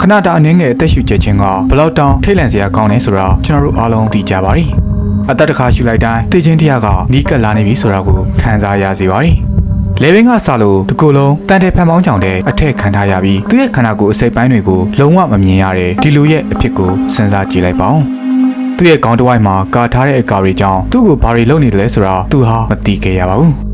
ခဏတာအနည်းငယ်အသက်ရှူချက်ချင်းကဘလောက်တောင်ထိတ်လန့်စရာကောင်းလဲဆိုတာကျွန်တော်တို့အားလုံးသိကြပါပြီအသက်တစ်ခါရှူလိုက်တိုင်းသိချင်းတရားကနီးကပ်လာနေပြီဆိုတာကိုခံစားရစေပါပြီလေဘင်းကစလို့ဒီကိုယ်လုံးတန်တဲ့ဖန်ပေါင်းကြောင်တဲ့အထက်ခံထားရပြီးသူ့ရဲ့ခန္ဓာကိုယ်အစိတ်ပိုင်းတွေကိုလုံးဝမမြင်ရတဲ့ဒီလူရဲ့အဖြစ်ကိုစဉ်းစားကြည့်လိုက်ပါဦးသူ့ရဲ့ခေါင်းတစ်ဝိုက်မှာကာထားတဲ့အကာတွေကြောင့်သူ့ကိုဘာတွေလုပ်နေတယ်လဲဆိုတာသူဟာမသိခဲ့ရပါဘူး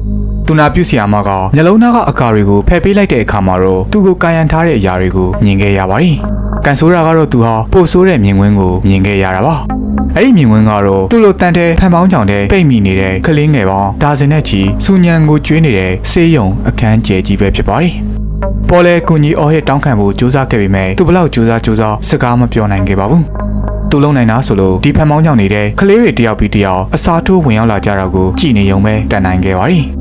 သူနာပြုဆရာမကမျက်လုံးသားကအကာတွေကိုဖယ်ပေးလိုက်တဲ့အခါမှာတော့သူ့ကိုကာယံထားတဲ့အရာတွေကိုမြင်ခဲ့ရပါတယ်။ကန်ဆိုးတာကတော့သူဟာပို့ဆိုးတဲ့မြင်ကွင်းကိုမြင်ခဲ့ရတာပါ။အဲ့ဒီမြင်ကွင်းကတော့သူ့လိုတန်တဲ့ဖန်ပေါင်းကြောင်တဲ့ပိတ်မိနေတဲ့ကလေးငယ်ပေါင်းဒါဇင်နဲ့ချီစူညံကိုကျွေးနေတဲ့ဆေးရုံအခန်းကျဲကြီးပဲဖြစ်ပါတယ်။ပေါ်လဲကုညီအော်ဟစ်တောင်းခံဖို့ကြိုးစားခဲ့ပေမဲ့သူဘလောက်ကြိုးစားကြိုးစားစကားမပြောနိုင်ခဲ့ပါဘူး။သူလုံနိုင်တာဆိုလို့ဒီဖန်ပေါင်းကြောင်နေတဲ့ကလေးတွေတယောက်ပြီးတယောက်အစာထိုးဝင်ရောက်လာကြတော့ကိုကြည်နေုံပဲတန်နိုင်ခဲ့ပါတယ်။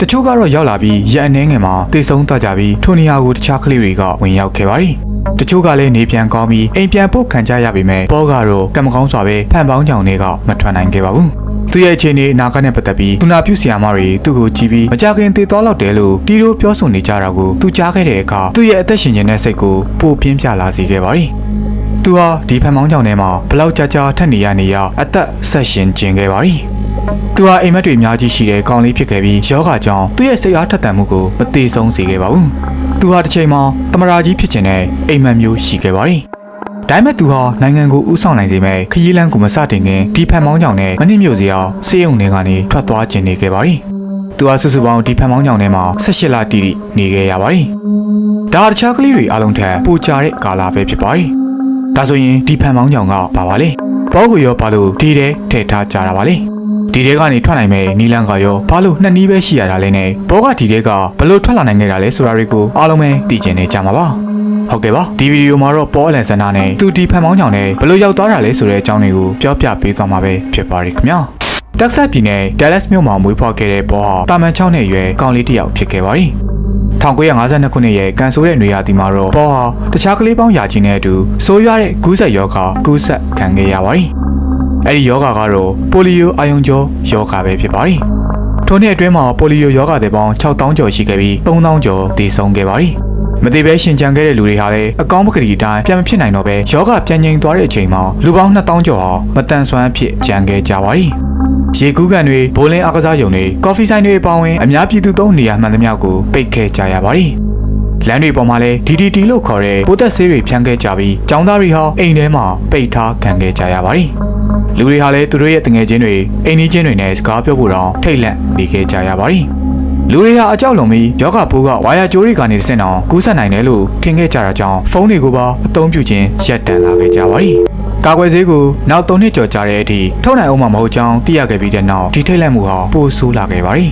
တချို့ကတော့ရောက်လာပြီးရန်အနေငယ်မှာတိတ်ဆုံးသွားကြပြီးထိုနေရာကိုတခြားကလေးတွေကဝင်ရောက်ခဲ့ပါတယ်။တချို့ကလည်းနေပြန်ကောင်းပြီးအိမ်ပြန်ပို့ခံကြရပေမဲ့ဘောကတော့ကံမကောင်းစွာပဲဖန်ပေါင်းကြောင်တွေကမထွက်နိုင်ခဲ့ပါဘူး။သူရဲ့အခြေအနေအနာဂတ်နဲ့ပတ်သက်ပြီးသူနာပြုဆရာမတွေသူ့ကိုကြည့်ပြီးမကြခင်တည်သွားတော့တယ်လို့တီးတို့ပြောဆိုနေကြတာကိုသူကြားခဲ့တဲ့အခါသူ့ရဲ့အသက်ရှင်ခြင်းတဲ့စိတ်ကိုပိုပြင်းပြလာစေခဲ့ပါတယ်။သူဟာဒီဖန်ပေါင်းကြောင်ထဲမှာဘလောက်ကြာကြာထက်နေရနေရအသက်ဆက်ရှင်ကျင်ခဲ့ပါပြီ။ သူဟာအိမ်မက်တွေအများကြီးရှိတဲ့ကောင်လေးဖြစ်ခဲ့ပြီးယောဂကြောင့်သူ့ရဲ့စိတ်အားထက်သန်မှုကိုမသေးဆုံးစေခဲ့ပါဘူး။သူဟာတစ်ချိန်မှာတမရာကြီးဖြစ်ခြင်းနဲ့အိမ်မက်မျိုးရှိခဲ့ပါတယ်။ဒါပေမဲ့သူဟာနိုင်ငံကိုဥဆောင်နိုင်စေမဲ့ခရီးလမ်းကိုမစတင်ခင်ဒီဖန်မောင်းကြောင်နဲ့မနစ်မြို့စရာစေးရုံတွေကနေထွက်သွားခြင်းနေခဲ့ပါတယ်။သူဟာစုစုပေါင်းဒီဖန်မောင်းကြောင်ထဲမှာ18လတိတိနေခဲ့ရပါတယ်။ဒါဟာတခြားကလေးတွေအားလုံးထက်ပိုကြတဲ့ကာလပဲဖြစ်ပါတယ်။ဒါဆိုရင်ဒီဖန်မောင်းကြောင်ကဘာပါလဲ။ဘောကိုရောဘာလို့ဒီထဲထည့်ထားကြတာပါလဲ။ ဒီတဲကနေထွက်နိုင်မဲ့နီလန်ကရောဘာလို့နှစ်နည်းပဲရှိရတာလဲနဲ့ဘောကဒီတဲကဘလို့ထွက်လာနိုင်ခဲ့တာလဲဆိုတာတွေကိုအားလုံးပဲသိကျင်နေကြမှာပါဟုတ်ကဲ့ပါဒီဗီဒီယိုမှာတော့ပေါ်အလန်ဆန်နာနဲ့သူဒီဖန်မောင်းချောင်နဲ့ဘလို့ရောက်သွားတာလဲဆိုတဲ့အကြောင်းတွေကိုပြောပြပေးသွားမှာပဲဖြစ်ပါရခင်ဗျာတက်ဆတ်ပြည်နယ်ဒက်လက်စ်မြို့မှာမွေးဖွားခဲ့တဲ့ဘောဟာတာမန်6နှစ်အရွယ်ကောင်လေးတစ်ယောက်ဖြစ်ခဲ့ပါရီ1952ခုနှစ်ရဲ့ကန်ဆိုးတဲ့နေရာဒီမှာတော့ဘောဟာတခြားကလေးပေါင်းယာချင်းနဲ့အတူဆိုးရွားတဲ့ကူးဆက်ယောဂကူးဆက်ခံခဲ့ရပါရီ အဲ့ဒီယောဂကတော့ပိုလီယိုအာယုံကြောယောဂပဲဖြစ်ပါရီထိုနှစ်အတွင်းမှာပိုလီယိုယောဂတွေပေါင်း6000ကျော်ရှိခဲ့ပြီး3000ကျော်တည်ဆုံးခဲ့ပါရီမသေးပဲရှင်ကြံခဲ့တဲ့လူတွေဟာလည်းအကောင်းပကတိအတိုင်းပြန်မဖြစ်နိုင်တော့ပဲယောဂပြန်ငြိမ်သွားတဲ့အချိန်မှာလူပေါင်း2000ကျော်ဟာမတန်ဆွမ်းအဖြစ်ကြံခဲ့ကြပါရီရေကူးကန်တွေဘိုးလင်းအားကစားရုံတွေကော်ဖီဆိုင်တွေအပါအဝင်အများပြည်သူသုံးနေရာမှန်သမျှကိုပိတ်ခဲ့ကြရပါရီလမ်းတွေပေါ်မှာလည်း DDT လို့ခေါ်တဲ့ပိုးသက်ဆေးတွေဖြန်းခဲ့ကြပြီးចောင်းသားတွေဟာအိမ်ထဲမှာပိတ်ထားခံခဲ့ကြရပါရီ လူတွေဟာလည်းသူတို့ရဲ့တငယ်ချင်းတွေအိမ်နီးချင်းတွေနဲ့စကားပြောဖို့တော့ထိတ်လန့်နေခဲ့ကြရပါရီလူတွေဟာအကြောက်လွန်ပြီးယောဂပိုးကဝါယာကြိုးတွေကနေဆင့်အောင်ကူးဆက်နိုင်တယ်လို့ထင်ခဲ့ကြတာကြောင့်ဖုန်းတွေကိုပါအသုံးပြုခြင်းရပ်တန့်လာခဲ့ကြပါရီကာကွယ်ဆေးကိုနောက်၃နှစ်ကျော်ကြာတဲ့အထိထုတ်နိုင်အောင်မမဟုတ်ကြောင်းသိရခဲ့ပြီးတဲ့နောက်ဒီထိတ်လန့်မှုဟာပိုဆိုးလာခဲ့ပါရီ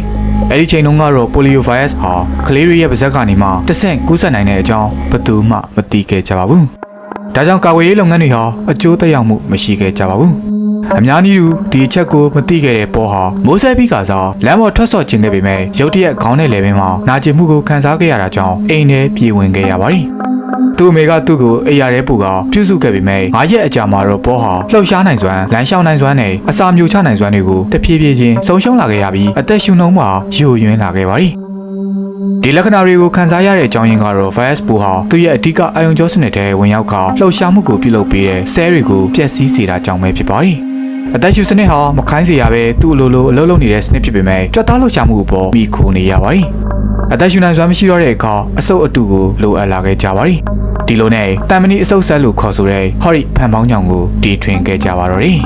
အဲ့ဒီချိန်တုန်းကတော့ပိုလီယိုဗိုင်းရပ်စ်ဟာကလေးတွေရဲ့ပါးစပ်ကနေမှတဆင့်ကူးစက်နိုင်တဲ့အကြောင်းဘယ်သူမှမသိခဲ့ကြပါဘူး။ဒါကြောင့်ကာကွယ်ရေးလုပ်ငန်းတွေဟာအကျိုးသက်ရောက်မှုမရှိခဲ့ကြပါဘူး။ အများနည်းတူဒီအချက်ကိုမသိခဲ့တဲ့ပေါ်ဟာမိုးဆဲပြီးကစားလမ်းပေါ်ထွက်ဆော့ခြင်းခဲ့ပေမဲ့ရုတ်တရက်ခေါင်းနဲ့လေပင်မှာနာကျင်မှုကိုခံစားခဲ့ရတာကြောင့်အိမ်ထဲပြေဝင်ခဲ့ရပါတယ်။သူ့အမေကသူ့ကိုအိယာရဲပူကပြုစုခဲ့ပေမဲ့ငါးရက်အကြာမှာတော့ပေါ်ဟာလှုပ်ရှားနိုင်စွမ်းလမ်းလျှောက်နိုင်စွမ်းနဲ့အစာမျိုးချနိုင်စွမ်းတွေကိုတဖြည်းဖြည်းချင်းဆုံးရှုံးလာခဲ့ရပြီးအသက်ရှူနှုံးမှာယိုယွင်းလာခဲ့ပါတယ်။ဒီလက္ခဏာတွေကိုခံစားရတဲ့အကြောင်းရင်းကတော့ virus ပိုးဟာသူ့ရဲ့အဓိကအာယုံကြောစနစ်ထဲဝင်ရောက်ခါလှုပ်ရှားမှုကိုပြုလုပ်ပေးတဲ့ဆဲတွေကိုပျက်စီးစေတာကြောင့်ပဲဖြစ်ပါတယ်။ အသက်ရှူစနစ်ဟာမခိုင်းစေရပဲသူ့အလိုလိုအလုပ်လုပ်နေတဲ့စနစ်ဖြစ်ပေမဲ့ကြွက်သားလှုပ်ရှားမှုအပေါ်မိခိုနေရပါတယ်။အသက်ရှူနိုင်စွမ်းမရှိတော့တဲ့အခါအဆုပ်အတူကိုလိုအပ်လာခဲ့ကြပါတယ်။ဒီလိုနဲ့တမ်မနီအဆုပ်ဆက်လို့ခေါ်ဆိုတဲ့ဟော်ရီဖန်ပေါင်းကြောင်ကိုတီထွင်ခဲ့ကြပါတော့တယ်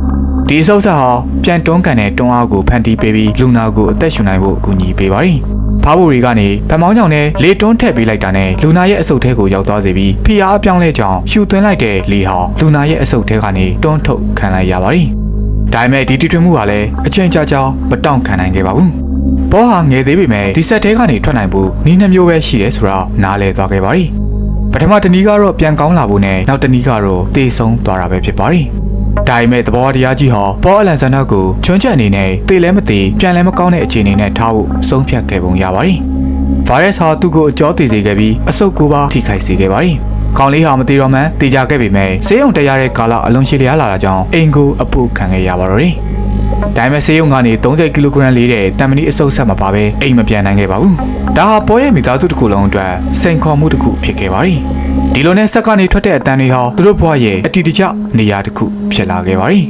။ဒီအဆုပ်ဆက်ဟာပြန်တွန်းကန်တဲ့တွန်းအားကိုဖန်တီးပေးပြီးလူနာကိုအသက်ရှူနိုင်ဖို့အကူအညီပေးပါတယ်။ ဖားဖို့တွေကနေဖန်ပေါင်းကြောင်နဲ့လေတွန်းထည့်ပေးလိုက်တာနဲ့လူနာရဲ့အဆုပ်ထဲကိုရောက်သွားစေပြီးဖိအားအပြောင်းလဲကြောင်ရှူသွင်းလိုက်တဲ့လေဟာလူနာရဲ့အဆုပ်ထဲကနေတွန်းထုတ်ခံလိုက်ရပါတယ်။ဒါပေမဲ့ဒီတီထွင်မှုကလည်းအချိန်ကြာကြာမတောင့်ခံနိုင်ခဲ့ပါဘူး။ဘောဟာငယ်သေးပေမဲ့ဒီဆက်ထဲကနေထွက်နိုင်ဖို့နည်းနှမျိုးပဲရှိတယ်ဆိုတော့နားလည်သွားခဲ့ပါပြီ။ပထမတနည်းကတော့ပြန်ကောင်းလာဖို့နဲ့နောက်တနည်းကတော့တေဆုံးသွားတာပဲဖြစ်ပါပြီ။ ဒါပေမဲ့သဘောတရားကြီးဟာပေါ်အလန်ဆန်နာကိုချွန်းချက်အနေနဲ့တေလဲမသေးပြန်လဲမကောင်းတဲ့အခြေအနေနဲ့ထားဖို့ဆုံးဖြတ်ခဲ့ပုံရပါတယ်။ဗိုင်းရပ်စ်ဟာသူ့ကိုအကျော်တည်စေခဲ့ပြီးအဆုတ်ကိုပါထိခိုက်စေခဲ့ပါတယ်။ခေါင်းလေးဟာမသေးတော့မှန်တေကြခဲ့ပေမဲ့ဆေးရုံတက်ရတဲ့ကာလအလုံးရှိလျားလာတာကြောင့်အိမ်ကိုအပုတ်ခံခဲ့ရပါတော့တယ်။ဒါပေမဲ့ဆေးရုံကနေ30ကီလိုဂရမ်လေးတဲ့တံမဏိအဆုတ်ဆက်မပါပဲအိမ်မပြန်နိုင်ခဲ့ပါဘူး။ဒါဟာပေါ်ရဲ့မိသားစုတစ်ခုလုံးအတွက်စိန်ခေါ်မှုတစ်ခုဖြစ်ခဲ့ပါရီ။ ဒီလိုနဲ့ဆက်ကနေထွက်တဲ့အတန်တွေဟာသူတို့ဘဝရဲ့အတီတကျနေရာတစ်ခုဖြစ်လာခဲ့ပါပြီ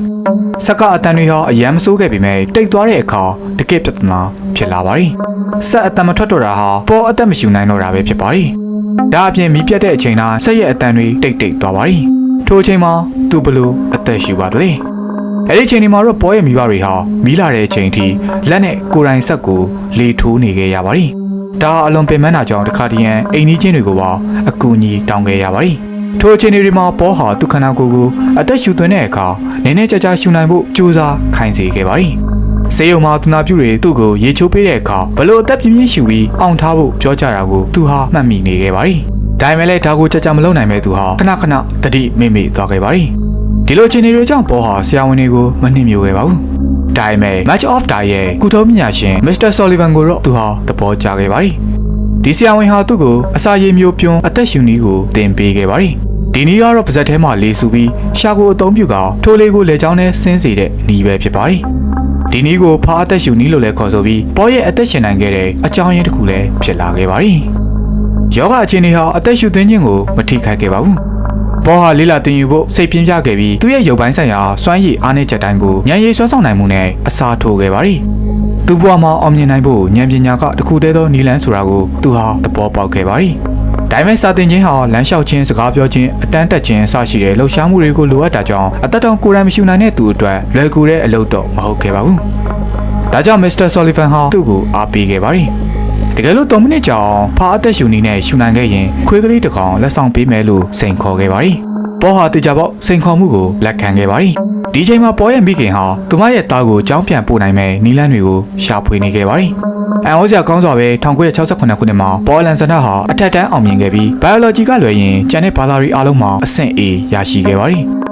ဆက်ကအတန်တွေဟာအယမ်းမဆိုးခဲ့ပေမဲ့တိတ်သွားတဲ့အခါတကယ့်ပြဿနာဖြစ်လာပါပြီဆက်အတန်မထွက်တော့တာဟာပေါ်အသက်မရှူနိုင်တော့တာပဲဖြစ်ပါပြီဒါအပြင်မီးပြတ်တဲ့အချိန်တိုင်းဆက်ရဲ့အတန်တွေတိတ်တိတ်သွားပါပြီထိုအချိန်မှာသူဘလို့အသက်ရှူပါသလဲအဲ့ဒီအချိန်ဒီမှာတော့ပေါ်ရဲ့မိဘတွေဟာမီးလာတဲ့အချိန်ထိလက်နဲ့ကိုယ်တိုင်ဆက်ကိုလေထိုးနေခဲ့ရပါပြီ ဒါဟာအလွန်ပင်ပန်းတာကြောင့်တခါတည်းရန်အိမ်ကြီးချင်းတွေကိုပါအကူအညီတောင်းခဲ့ရပါပြီထိုအချိန်တွေမှာပေါ်ဟာသူခန္ဓာကိုယ်ကိုအသက်ရှူသွင်းတဲ့အခါနည်းနည်းကြာကြာရှူနိုင်ဖို့ကြိုးစားခိုင်းစေခဲ့ပါပြီစေယုံမှာသူနာပြုတွေသူ့ကိုရေချိုးပေးတဲ့အခါဘလို့အသက်ပြင်းပြင်းရှူပြီးအောင်ထားဖို့ပြောကြတာကိုသူဟာမှတ်မိနေခဲ့ပါပြီဒါပေမဲ့လည်းဒါကိုကြာကြာမလုပ်နိုင်မဲ့သူဟာခဏခဏတတိမိမိသွားခဲ့ပါပြီဒီလိုအခြေအနေတွေကြောင့်ပေါ်ဟာဆရာဝန်တွေကိုမနှိမ့်မျိုးခဲ့ပါဘူး ဒါပေမဲ့ Match of Die ရဲ့ကုထုံးပညာရှင် Mr. Sullivan ကိုတော့သူဟာသဘောကျခဲ့ပါပြီဒီဆရာဝန်ဟာသူ့ကိုအစာရည်မျိုးပြုံးအသက်ရှူနည်းကိုသင်ပေးခဲ့ပါပြီဒီနည်းကတော့ပါဇက်ထဲမှာလေးစုပြီးရှာကိုအသုံးပြုကထိုးလေးကိုလေချောင်းနဲ့ဆင်းစေတဲ့နည်းပဲဖြစ်ပါတယ်ဒီနည်းကိုဖားအသက်ရှူနည်းလို့လည်းခေါ်ဆိုပြီးပေါ်ရဲ့အသက်ရှင်နိုင်ခဲ့တဲ့အကြောင်းရင်းတစ်ခုလည်းဖြစ်လာခဲ့ပါတယ်ယောဂအခြေအနေဟာအသက်ရှူသွင်းခြင်းကိုမထိခိုက်ခဲ့ပါဘူး ပေါ်ဟာလေးလာတင်ယူဖို့စိတ်ပြင်းပြခဲ့ပြီးသူ့ရဲ့ရုပ်ပိုင်းဆိုင်ရာစွမ်းရည်အားနည်းချက်တိုင်းကိုဉာဏ်ရည်စွမ်းဆောင်နိုင်မှုနဲ့အစားထိုးခဲ့ပါတယ်။သူ့ဘဝမှာအောင်မြင်နိုင်ဖို့ဉာဏ်ပညာကတခုတည်းသောနည်းလမ်းဆိုတာကိုသူဟာသဘောပေါက်ခဲ့ပါတယ်။ဒါပေမဲ့စာသင်ခြင်းဟာလမ်းလျှောက်ခြင်းစကားပြောခြင်းအတန်းတက်ခြင်းအစရှိတဲ့လှုပ်ရှားမှုတွေကိုလိုအပ်တာကြောင့်အသက်တောင်ကိုယ်တိုင်မရှုနိုင်တဲ့သူအတွက်လွယ်ကူတဲ့အလုပ်တော့မဟုတ်ခဲ့ပါဘူး။ဒါကြောင့် Mr. Sullivan ဟာသူ့ကိုအားပေးခဲ့ပါတယ်။ တကယ်လို့3မိနစ်ကြာအောင်ဖာအသက်ရှူနေနဲ့ရှူနိုင်ခဲ့ရင်ခွေးကလေးတစ်ကောင်လက်ဆောင်ပေးမယ်လို့စိန်ခေါ်ခဲ့ပါတယ်။ပေါ်ဟာတေချာပေါက်စိန်ခေါ်မှုကိုလက်ခံခဲ့ပါတယ်။ဒီချိန်မှာပေါ်ရဲ့မိခင်ဟာသူမရဲ့သားကိုကြောင်းပြန်ပို့နိုင်မဲ့နီလန်းတွေကိုရှာဖွေနေခဲ့ပါတယ်။အန်ဟောစရာကောင်းစွာပဲ1968ခုနှစ်မှာပေါ်လန်စန်တာဟာအထက်တန်းအောင်မြင်ခဲ့ပြီး biology ကလွယ်ရင်ကျန်တဲ့ဘာသာရီအားလုံးမှာအဆင့် A ရရှိခဲ့ပါတယ်။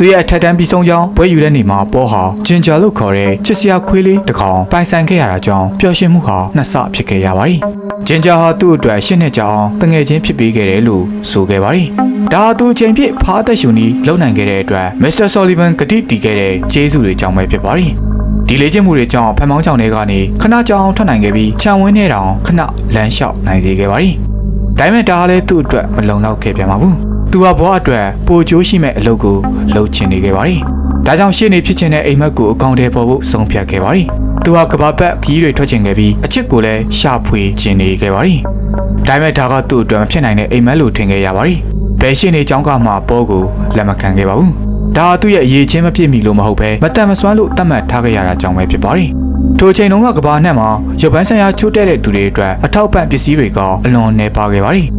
သူရဲ့အထက်တန်းပြီးဆုံးကြောင်းပွဲယူတဲ့နေမှာပေါ်ဟာဂျင်ဂျာလို့ခေါ်တဲ့ချစ်စရာခွေးလေးတစ်ကောင်ပိုင်ဆိုင်ခဲ့ရတာကြောင့်ပျော်ရွှင်မှုဟာနှစ်ဆဖြစ်ခဲ့ရပါတယ်။ဂျင်ဂျာဟာသူ့အတွက်ရှင်းနှစ်ကြောင်တငယ်ချင်းဖြစ်ပေးခဲ့တယ်လို့ဆိုခဲ့ပါတယ်။ဒါဟာသူအချိန်ပြည့်ဖားသက်ရှူနီလုံနိုင်ခဲ့တဲ့အတွက် Mr. Sullivan ကတိတည်ခဲ့တဲ့ကျေးဇူးတွေကြောင့်ပဲဖြစ်ပါတယ်။ဒီလေ့ကျင့်မှုတွေကြောင့်ဖန်မောင်းချောင်းတွေကနေခဏကြောင်ထွက်နိုင်ခဲ့ပြီးခြံဝင်းထဲတောင်ခဏလမ်းလျှောက်နိုင်စေခဲ့ပါတယ်။ဒါပေမဲ့ဒါဟာလည်းသူ့အတွက်မလုံလောက်ခဲ့ပြန်ပါဘူး။ သူဟာဘဝအတွက်ပိုကျိုးရှိမဲ့အလုပ်ကိုလုပ်ချင်နေခဲ့ပါတယ်။ဒါကြောင့်ရှေ့နေဖြစ်ချင်တဲ့အိမ်မက်ကိုအကောင့်ထဲပေါ်ဖို့ဆုံးဖြတ်ခဲ့ပါတယ်။သူဟာကဘာပတ်ခီးတွေထွက်ချင်ခဲ့ပြီးအချစ်ကိုလည်းရှာဖွေချင်နေခဲ့ပါတယ်။ဒါပေမဲ့ဒါကသူ့အတွက်မဖြစ်နိုင်တဲ့အိမ်မက်လို့ထင်ခဲ့ရပါတယ်။ဘယ်ရှေ့နေចောင်းကမှပေါ်ကိုလက်မခံခဲ့ပါဘူး။ဒါဟာသူ့ရဲ့အရေးချင်းမဖြစ်မိလို့မဟုတ်ပဲမတန်မစွမ်းလို့တတ်မှတ်ထားခဲ့ရတာကြောင့်ပဲဖြစ်ပါတယ်။ထိုချိန်တုန်းကကဘာနဲ့မှာရုပ်ပန်းဆိုင်ရာချိုးတဲ့တဲ့သူတွေအတွက်အထောက်ပံ့ပစ္စည်းတွေကအလွန်နေပါခဲ့ပါတယ်။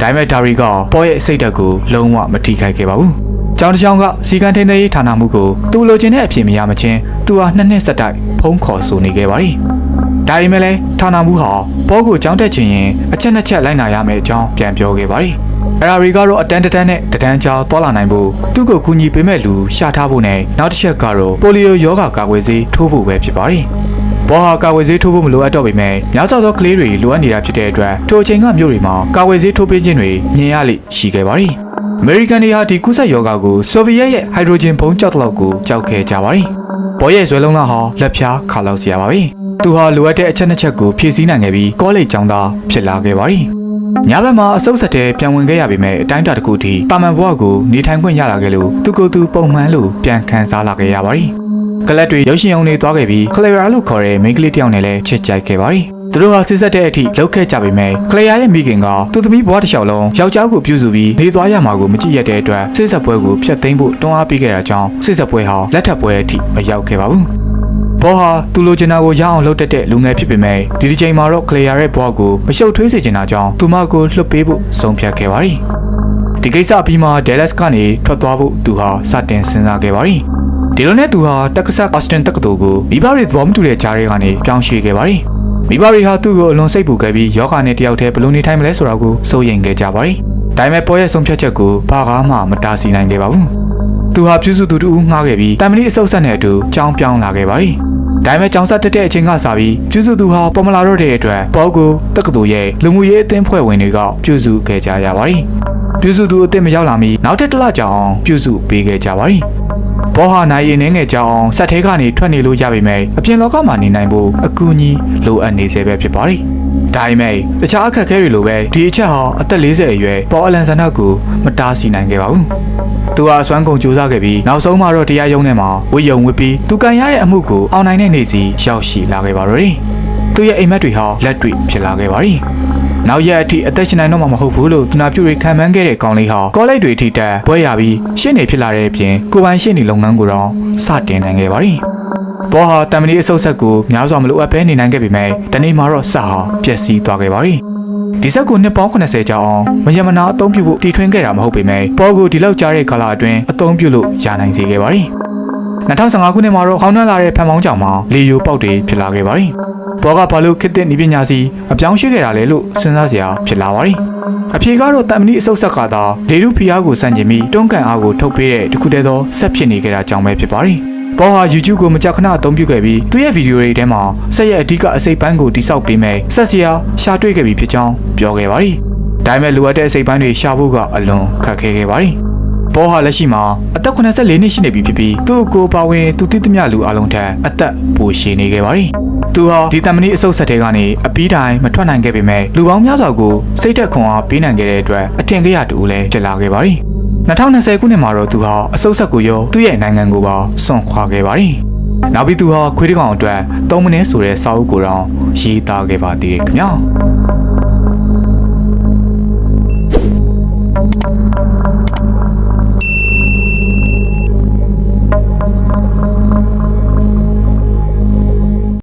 ဒါပေမဲ့ဒါရီကပေါ်ရဲ့စိတ်ဓာတ်ကိုလုံးဝမထိခိုက်ခဲ့ပါဘူး။ကျောင်းတစ်ကျောင်းကစီကံထိန်သိမ်းရေးဌာနမှုကိုသူလိုချင်တဲ့အဖြစ်မရမချင်းသူဟာနှစ်နှစ်ဆက်တိုက်ဖုံးခေါ်ဆိုနေခဲ့ပါတယ်။ဒါပေမဲ့လည်းဌာနမှုဟာပေါ်ကိုကျောင်းတက်ချင်ရင်အချက်နှစ်ချက်လိုက်နာရမယ်အကြောင်းပြန်ပြောခဲ့ပါတယ်။အရာရီကတော့အတန်းတန်းနဲ့တန်းကြားသွားလာနိုင်ဖို့သူ့ကိုကူညီပေးမဲ့လူရှာထားဖို့နဲ့နောက်တစ်ချက်ကတော့ပိုလီယိုယောဂါကာကွယ်ဆေးထိုးဖို့ပဲဖြစ်ပါတယ်။ ဘောဟာကာကွယ်ဆေးထိုးဖို့မလိုအပ်တော့ပေမဲ့များစွာသောကလေးတွေလိုအပ်နေတာဖြစ်တဲ့အတွက်ထိုအချိန်ကမြို့တွေမှာကာကွယ်ဆေးထိုးပေးခြင်းတွေမြင်ရလိမ့်ရှိခဲ့ပါတယ်။အမေရိကန်တွေဟာဒီကုသယောဂါကိုဆိုဗီယက်ရဲ့ဟိုက်ဒရိုဂျင်ဘုံကြောက်တလောက်ကိုကြောက်ခဲ့ကြပါတယ်။ဘောရဲ့ဇွဲလုံးလားဟာလက်ဖြားခါလောက်စရာပါပဲ။သူဟာလိုအပ်တဲ့အချက်နှစ်ချက်ကိုဖြည့်ဆည်းနိုင်ခဲ့ပြီးကောလိပ်ကျောင်းသားဖြစ်လာခဲ့ပါတယ်။ညဘက်မှာအစုပ်ဆက်တဲ့ပြန်ဝင်ခဲ့ရပေမဲ့အတိုင်းအတာတစ်ခုထိပါမန်ဘဝကိုနေထိုင်ခွင့်ရလာခဲ့လို့သူကိုယ်သူပုံမှန်လို့ပြန်ခံစားလာခဲ့ရပါတယ်။ ကလပ်တွေရုပ်ရှင်အောင်တွေသွားခဲ့ပြီးကလေရာလို့ခေါ်တဲ့မိန်းကလေးတစ်ယောက်နဲ့လည်းချစ်ကြိုက်ခဲ့ပါတယ်။သူတို့ဟာစစ်ဆက်တဲ့အထိလှုပ်ခဲ့ကြပေမဲ့ကလေယာရဲ့မိခင်ကသူ့သမီးဘွားတစ်လျှောက်လုံးယောက်ျားကိုပြုစုပြီးနေသွားရမှာကိုမကြည့်ရတဲ့အတွက်စစ်ဆက်ပွဲကိုဖျက်သိမ်းဖို့တွန်းအားပေးခဲ့တာကြောင့်စစ်ဆက်ပွဲဟာလက်ထပ်ပွဲအထိမရောက်ခဲ့ပါဘူး။ဘောဟာသူလိုချင်တာကိုရအောင်လုပ်တတ်တဲ့လူငယ်ဖြစ်ပေမဲ့ဒီဒီချိန်မှာတော့ကလေယာရဲ့ဘွားကိုမရှုပ်ထွေးစေချင်တာကြောင့်သူမကိုလွှတ်ပေးဖို့ဆုံးဖြတ်ခဲ့ပါတယ်။ဒီကိစ္စအပြီးမှာဒဲလက်စ်ကနေထွက်သွားဖို့သူဟာစတင်စဉ်းစားခဲ့ပါတယ်။ ဒီလိုနဲ့သူဟာတက္ကဆက်အော့စတင်တက္ကသိုလ်ကိုမိဘတွေသဘောမတူတဲ့ကြားတွေကနေပြောင်းရွှေ့ခဲ့ပါတယ်။မိဘတွေဟာသူ့ကိုအလွန်စိတ်ပူခဲ့ပြီးယောဂနဲ့တယောက်တည်းဘယ်လိုနေထိုင်မလဲဆိုတာကိုစိုးရိမ်ခဲ့ကြပါတယ်။ဒါပေမဲ့ပေါ်ရဲ့ဆုံးဖြတ်ချက်ကိုဘာကားမှမတားဆီးနိုင်ခဲ့ပါဘူး။သူဟာပြုစုသူတူငှားခဲ့ပြီးတမ်မလီအဆုတ်ဆက်နဲ့အတူကြောင်းပြောင်းလာခဲ့ပါတယ်။ဒါပေမဲ့ကြောင်ဆက်တက်တဲ့အချိန်ကစပြီးပြုစုသူဟာပေါ်မလာတော့တဲ့အတွက်ပေါ်ကိုတက္ကသိုလ်ရဲ့လူမှုရေးအသင်းဖွဲ့ဝင်တွေကပြုစုခဲ့ကြရပါတယ်။ပြုစုသူအသင်းမရောက်လာမီနောက်ထပ်တစ်လကြာအောင်ပြုစုပေးခဲ့ကြပါတယ်။ ဘောဟာနိုင်ရင်နှင်းငယ်ကြောင်စက်ထဲကနေထွက်နေလို့ရပေမဲ့အပြင်လောကမှာနေနိုင်ဖို့အကူအညီလိုအပ်နေစေပဲဖြစ်ပါတယ်။ဒါပေမဲ့တခြားအခက်အခဲတွေလိုပဲဒီအချက်ဟာအသက်40အရွယ်ပေါ်အလန်ဆန်ဒတ်ကိုမတားဆီးနိုင်ခဲ့ပါဘူး။သူဟာအစွမ်းကုန်ကြိုးစားခဲ့ပြီးနောက်ဆုံးမှတော့တရားရုံးထဲမှာဝေယုံဝစ်ပြီးသူကန်ရတဲ့အမှုကိုအောင်နိုင်တဲ့နေ့စီရောက်ရှိလာခဲ့ပါတော့တယ်။သူရဲ့အိမ်မက်တွေဟာလက်တွေ့ဖြစ်လာခဲ့ပါပြီ။ နောက်ရက်အထိအသက်ရှင်နိုင်တော့မှာမဟုတ်ဘူးလို့သူနာပြုတွေခံမှန်းခဲ့တဲ့ကောင်လေးဟာကောလိပ်တွေထိတက်ပွဲရပြီးရှင်းနေဖြစ်လာတဲ့အပြင်ကိုယ်ပိုင်ရှင်းနေလုပ်ငန်းကိုတော့စတင်နိုင်ခဲ့ပါပြီ။ဘောဟာတမန်ဒီအဆုတ်ဆက်ကိုများစွာမလိုအပ်ဘဲနေနိုင်ခဲ့ပေမဲ့တနေ့မှာတော့စဟာပျက်စီးသွားခဲ့ပါပြီ။ဒီဆက်ကိုနှစ်ပေါင်း80ကျော်အောင်မယမနာအသုံးပြုဖို့တီထွင်ခဲ့တာမဟုတ်ပေမဲ့ဘောကိုဒီလောက်ကြားတဲ့ကာလအတွင်းအသုံးပြုလို့ရနိုင်စေခဲ့ပါပြီ။ 2015ခုနှစ်မှာတော့ဟောင်းနှက်လာတဲ့ဖန်မောင်းကြောင်မှာလေယိုပေါက်တွေဖြစ်လာခဲ့ပါပြီ။ဘောကဘာလို့ခေတ်သစ်ဤပညာစီအပြောင်းရွှေ့ခဲ့တာလဲလို့စဉ်းစားစရာဖြစ်လာပါပြီ။အဖြေကတော့တမန်ဒီအဆုတ်ဆက်ကသာလေလူဖီအားကိုစန့်ကျင်ပြီးတွန်းကန်အားကိုထုတ်ပေးတဲ့တခုတည်းသောဆက်ဖြစ်နေကြတာကြောင့်ပဲဖြစ်ပါပြီ။ဘောဟာ YouTube ကိုမကြာခဏအသုံးပြုခဲ့ပြီးသူ့ရဲ့ဗီဒီယိုတွေထဲမှာဆက်ရဲ့အဓိကအစိပ်ပိုင်းကိုတိစောက်ပေးမယ်ဆက်စရာရှာတွေ့ခဲ့ပြီးဖြစ်ကြောင်းပြောခဲ့ပါပြီ။ဒါပေမဲ့လိုအပ်တဲ့အစိပ်ပိုင်းတွေရှာဖို့ကအလွန်ခက်ခဲခဲ့ပါပြီ။ ဘောဟာလက်ရှိမှာအသက်84နှစ်ရှိနေပြီဖြစ်ပြီးသူ့ကိုယ်ပါဝင်သူတည်တမျှလူအလုံးထက်အသက်ပိုရှည်နေခဲ့ပါပြီ။သူဟာဒီတမန်ဒီအဆုတ်ဆက်တွေကနေအပီးတိုင်းမထွက်နိုင်ခဲ့ပေမဲ့လူပေါင်းများစွာကိုစိတ်သက်ခွန်အားပေးနိုင်ခဲ့တဲ့အတွက်အထင်ကြီးရတူလည်းဖြစ်လာခဲ့ပါပြီ။2020ခုနှစ်မှာတော့သူဟာအဆုတ်ဆက်ကိုရောသူ့ရဲ့နိုင်ငံကိုပါစွန့်ခွာခဲ့ပါပြီ။နောက်ပြီးသူဟာခွေးတကောင်အတွက်သုံးမင်းဆိုတဲ့စာအုပ်ကိုတော့ရေးသားခဲ့ပါသေးတယ်ခင်ဗျာ။